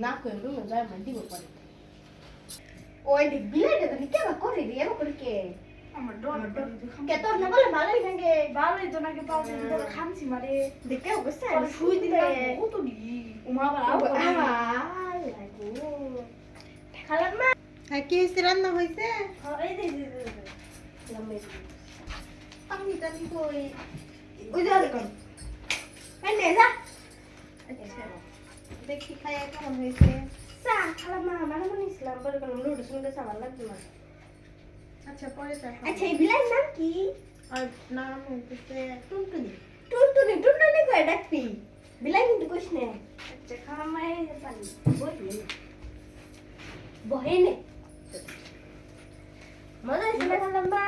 না করে রুমে যায় মানে দিব পরে ওই দিক বিলাইটা তুমি কেবা করে দিয়ে এবার করে কে? আমার ডর কে তোর না বলে ভালোই থাকে ভালোই তো নাকি পাওয়া যায় বলে খামছি মারে দেখে অবস্থা শুই দিলে দি উমা। খালাম মা হ্যাঁ কি রান্না দে দে দে লাম্বে আমি কই? ওই যা। দেখি খাইয়া কেমন হয়েছে? সা খালাম মা মানে মনে ইসলাম বলে কোন লুডু শুনতে সাবার লাগবে না আচ্ছা পরে দেখা আচ্ছা এই বিলাই নাম কি? আর নাম হইতেছে টুনটুনি। টুনটুনি টুনটুনি কই ডাকবি? বিলাই কিন্তু কইস নে। আচ্ছা খালাম মা এই পানি। বই বহে নে। মজা হয়েছে খালাম মা?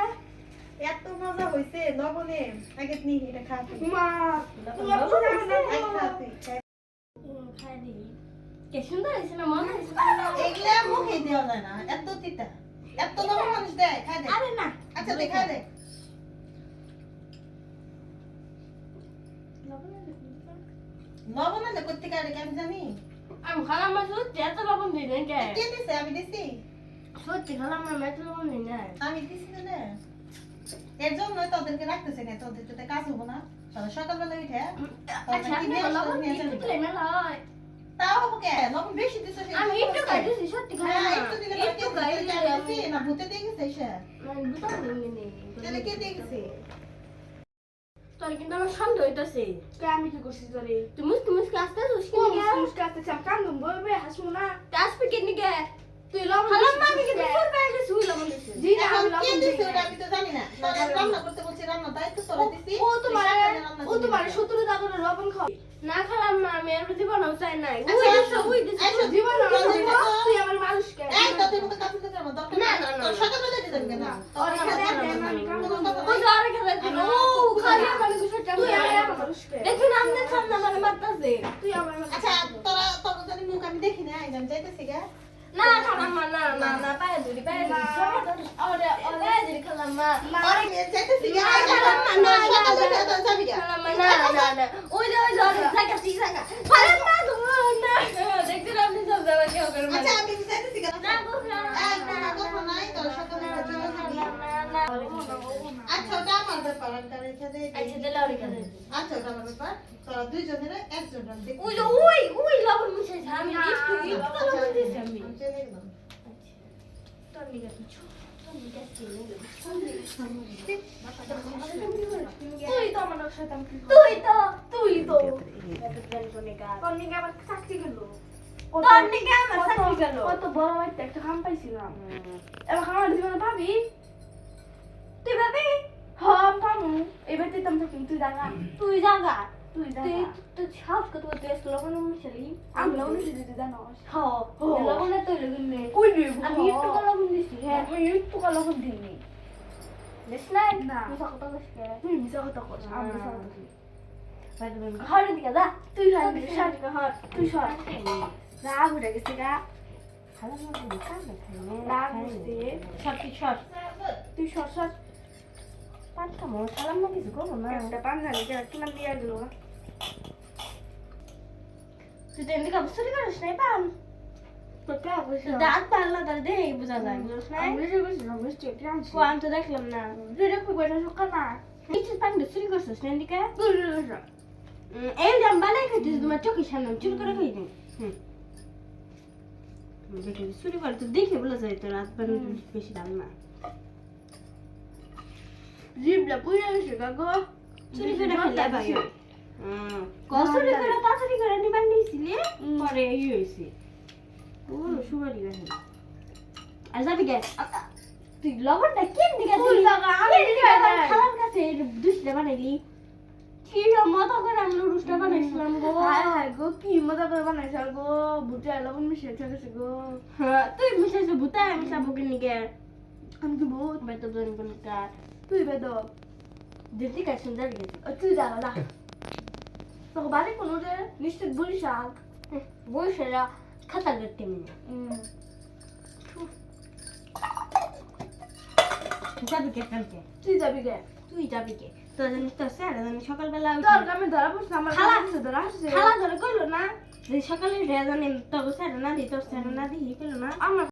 এত মজা হয়েছে লবণে আগে নি এটা খা মা তোমার মজা হয়েছে আগে খা তুই, খা। খাই দি কে সুন্দর হয়েছে না মজা হয়েছে? এগুলা মুখে দেওয়া যায় না এত তিতা। এত লবণ মানুষ দেয় খাই দে। আরে না। আচ্ছা তুই খাই দে। লবণ আনলে করতে কারে আমি জানি? আমি খালাম মা সত্যি এত লবণ দিই না কে? কে দিছে? আমি দিছি। সত্যি খালাম মা এত লবণ দিই না আমি দিছি না না। এর জন্য তোদেরকে রাখতেছে না তোদের তো কাজ হব না। সকাল সকালবেলা উঠে আচ্ছা লবণ দিলে মেলা হয় তাও হব কে? লবণ বেশি দিছে সে আমি একটু খাই দিছি সত্যি খাই হ্যাঁ একটু দিলে একটু খাই দিছে? না ভূতে দিয়ে গেছে সে। মানে তাহলে কে দিয়ে গেছে? তোর কিন্তু আমার সন্দেহ হইতাছে। কে আমি কি করছি তোরে? তুই মুসকি মুসকি আসতে মুসকে বলবে হাসবো না। লবণ খালাম আমি দিছিস তোর বাইরে শুই লবণ দিছি জি না আমি লবণ দিছে না। আমি তো জানি না। তোরা রান্না করতে বলছি রান্না তাই তো তোরা দিছি ও তোমার তুই সাবধানে রান্না ও তোমার শত্রু দাদুর লবণ খাও। জীবন জীবন, আমার- তুই আমার মানুষ কে এই তো তুই মতো কাছে দিতে আমার দরকার না, নেই। ওর তুই আমার মানুষ কে দেখি না আচ্ছা দেখি না না না পায়ে ধরি পায়ে ধরি ওরে ওরে ধরি খালাম মা আরে যাইতেছি গা না, না, না, না, না, ওই যে ওই যে ওই জায়গা ঠিক জায়গা খালাম আচ্ছা ওটা আমার ব্যাপার আমি রেখে দিই। আচ্ছা দিলে ওরে কাছে আচ্ছা ওটা আমার ব্যাপার। তোরা দুইজনের একজন আমি ওই ওই ওই লবণ মিশাইছে আমি একটু একটু লবণ দিয়েছি আমি। আমি চলে গেলাম। কিছু তুই তো আমার সাথে? তুই তো তুই তো। তোর নিকে আবার চাকরি গেল কত বড় বাড়িতে একটা কাম পাইছিলাম। এবার আমার জীবনে ভাবি তুই ভাবি? হ পামু। এবার তুই তুমি থাকি তুই জানা তুই জাগা? তুই জানা তুই সাহস কত তুই আসলে লবণ মিশালি আমি লবণ দিতে তুই জানো? হ লবণে তুই লবণ নে কই দিব আমি একটু লবণ দিছি হ্যাঁ। আমি একটু করে দিইনি। দেখ নাই? না। তুই সকল কষ্ট তুই মিশা কথা কস আমি মিশা কথা কই। ঘরে দিকে যা। তুই রাখ সাজ কর তুই সর। রাগ উঠে গেছে গা রাগ উঠছে সব কি সর তুই সর সর পাঁচটা মো সালাম না কিছু করব না একটা পাঞ্জাবি কে কিনা দিয়ে দিল তুই তো এদিকে অবস্থা করিস নাই পান তো কে বসে দাঁত পারলা তার দেহে বোঝা যায় বুঝছ নাই আমি বেশি বেশি না বেশি একটু আনছি কো আমি তো দেখলাম না তুই রে খুব বেটা সকাল না কিছু পান চুরি করছিস না এদিকে তুই রে রে উম, এই যে আমি বানাই খাইছিস তোমার চোখের সামনে আমি চুরি করে খাই দিই হুম দেখে চুরি করে তো দেখে বলা যায় তো রাত পান বেশি দাম না। জিবলা পুইরা গেছে গা চুরি করে খেলে ভাই কসুরি করে তাড়াতাড়ি করে নিবার নিয়েছিলে পরে এই হয়েছে। ও সুপারি গেছে আর যাবি গে? তুই লবণটা কেন দিকে তুই লাগা, আমি খালার কাছে দুশটা বানাইলি? কি মতো করে আমি বানাইছিলাম গো। হায় হায় গো কি মজা করে বানাইছ গো। বুঝা লবণ মিশিয়ে গেছে গো। হ্যাঁ, তুই মিশাইছো কিনি গে আমি কি বহুত বেতো জানি কোনটা তুই বেদ দিদি কাছে সুন্দর গেছে। তুই বাড়ি কোনো রে নিশ্চিত বলিস বসেরা খাতা করতে মিনি যাবি কে তুই যাবি গে তুই যাবি কে? তোর জানি তোর স্যার জানি সকালবেলা তোর আমি ধরা পড়ছি আমার খালা। ধরা আসছে। খালা ধরে করল না? যে সকালে রেজানি তো স্যার না দি তোর স্যার না দি পেল না? আমার